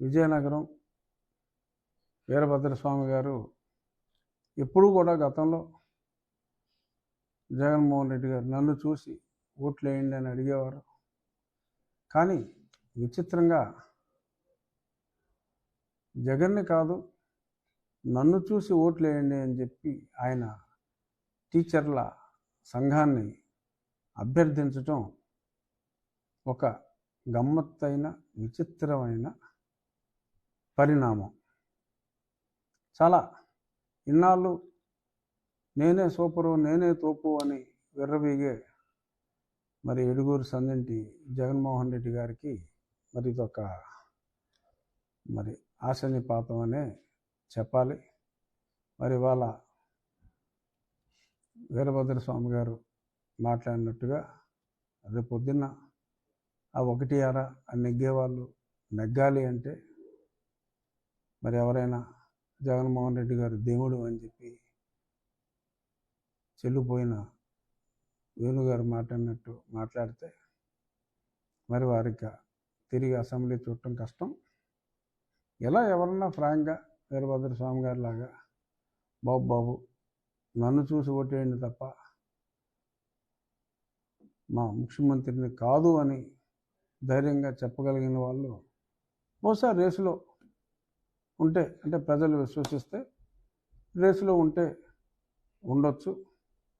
విజయనగరం వీరభద్రస్వామి గారు ఎప్పుడూ కూడా గతంలో జగన్మోహన్ రెడ్డి గారు నన్ను చూసి ఓట్లు వేయండి అని అడిగేవారు. కానీ విచిత్రంగా జగన్ని కాదు నన్ను చూసి ఓట్లు వేయండి అని చెప్పి ఆయన టీచర్ల సంఘాన్ని అభ్యర్థించటం ఒక గమ్మత్తైన విచిత్రమైన పరిణామం. చాలా ఇన్నాళ్ళు నేనే సూపరు నేనే తోపు అని విర్రవీగే మరి ఎడుగూరు సందంటి జగన్మోహన్ రెడ్డి గారికి మరి ఇదొక మరి ఆశనిపాతం అనే చెప్పాలి. మరి వాళ్ళ వీరభద్ర స్వామి గారు మాట్లాడినట్టుగా రేపు పొద్దున్న ఆ ఒకటి అర ఆ నెగ్గేవాళ్ళు నెగ్గాలి అంటే మరి ఎవరైనా జగన్మోహన్ రెడ్డి గారు దేవుడు అని చెప్పి చెల్లిపోయిన వేణుగారు మాట్లాడినట్టు మాట్లాడితే మరి వారికి తిరిగి అసెంబ్లీ చూడటం కష్టం. ఎలా ఎవరన్నా ఫ్రాంక్గా వీరభద్ర స్వామి గారి లాగా బాబు బాబు నన్ను చూసి ఓటేయండి తప్ప మా ముఖ్యమంత్రిని కాదు అని ధైర్యంగా చెప్పగలిగిన వాళ్ళు బహుశా రేసులో ఉంటే అంటే ప్రజలు విశ్వసిస్తే రేసులో ఉంటే ఉండొచ్చు.